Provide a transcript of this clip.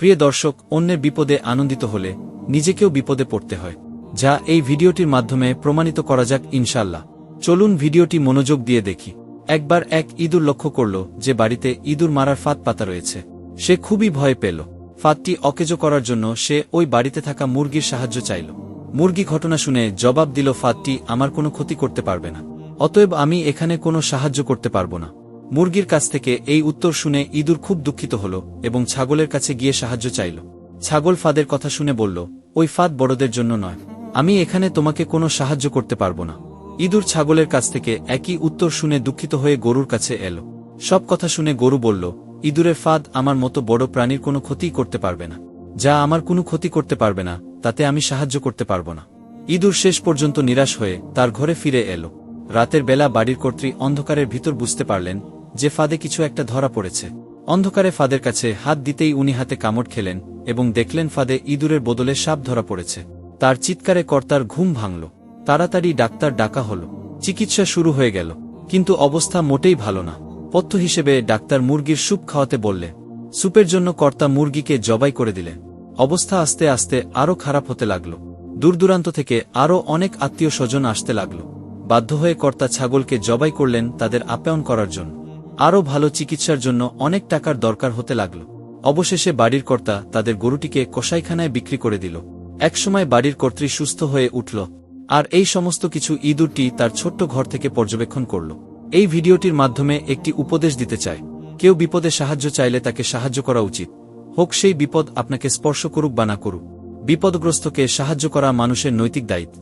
প্রিয় দর্শক, অন্যের বিপদে আনন্দিত হলে নিজেকেও বিপদে পড়তে হয়। যা এই ভিডিওটির মাধ্যমে প্রমাণিত করা যাক ইনশাল্লাহ চলুন ভিডিওটি মনোযোগ দিয়ে দেখি। একবার এক ইঁদুর লক্ষ্য করল যে বাড়িতে ইঁদুর মারার ফাঁদ পাতা রয়েছে। সে খুবই ভয় পেল। ফাঁদটি অকেজো করার জন্য সে ওই বাড়িতে থাকা মুরগির সাহায্য চাইল। মুরগি ঘটনা শুনে জবাব দিল, ফাঁদটি আমার কোনো ক্ষতি করতে পারবে না। অতএব আমি এখানে কোনো সাহায্য করতে পারব না। মুরগির কাছ থেকে এই উত্তর শুনে ইঁদুর খুব দুঃখিত হল এবং ছাগলের কাছে গিয়ে সাহায্য চাইল। ছাগল ফাদের কথা শুনে বলল, ওই ফাদ বড়দের জন্য নয়। আমি এখানে তোমাকে কোনো সাহায্য করতে পারব না। ইঁদুর ছাগলের কাছ থেকে একই উত্তর শুনে দুঃখিত হয়ে গরুর কাছে এলো। সব কথা শুনে গরু বলল, ইঁদুরের ফাদ আমার মতো বড় প্রাণীর কোনো ক্ষতিই করতে পারবে না। যা আমার কোনো ক্ষতি করতে পারবে না, তাতে আমি সাহায্য করতে পারব না। ইঁদুর শেষ পর্যন্ত নিরাশ হয়ে তার ঘরে ফিরে এলো। রাতের বেলা বাড়ির কর্ত্রী অন্ধকারের ভিতর বুঝতে পারলেন যে ফাঁদে কিছু একটা ধরা পড়েছে। অন্ধকারে ফাদের কাছে হাত দিতেই উনি হাতে কামড় খেলেন এবং দেখলেন ফাদে ইঁদুরের বদলে সাপ ধরা পড়েছে। তার চিৎকারে কর্তার ঘুম ভাঙল। তাড়াতাড়ি ডাক্তার ডাকা হল। চিকিৎসা শুরু হয়ে গেল। কিন্তু অবস্থা মোটেই ভালো না। পথ্য হিসেবে ডাক্তার মুরগির স্যুপ খাওয়াতে বললে, স্যুপের জন্য কর্তা মুরগিকে জবাই করে দিলে অবস্থা আস্তে আস্তে আরও খারাপ হতে লাগল। দূরদূরান্ত থেকে আরও অনেক আত্মীয় স্বজন আসতে লাগল। বাধ্য হয়ে কর্তা ছাগলকে জবাই করলেন তাদের আপ্যায়ন করার জন্য। আরও ভালো চিকিৎসার জন্য অনেক টাকার দরকার হতে লাগল। অবশেষে বাড়ির কর্তা তাদের গরুটিকে কসাইখানায় বিক্রি করে দিল। একসময় বাড়ির কর্ত্রী সুস্থ হয়ে উঠল, আর এই সমস্ত কিছু ইঁদুরটি তার ছোট্ট ঘর থেকে পর্যবেক্ষণ করল। এই ভিডিওটির মাধ্যমে একটি উপদেশ দিতে চায়। কেউ বিপদে সাহায্য চাইলে তাকে সাহায্য করা উচিত। হোক সেই বিপদ আপনাকে স্পর্শ করুক বা না করুক। বিপদগ্রস্তকে সাহায্য করা মানুষের নৈতিক দায়িত্ব।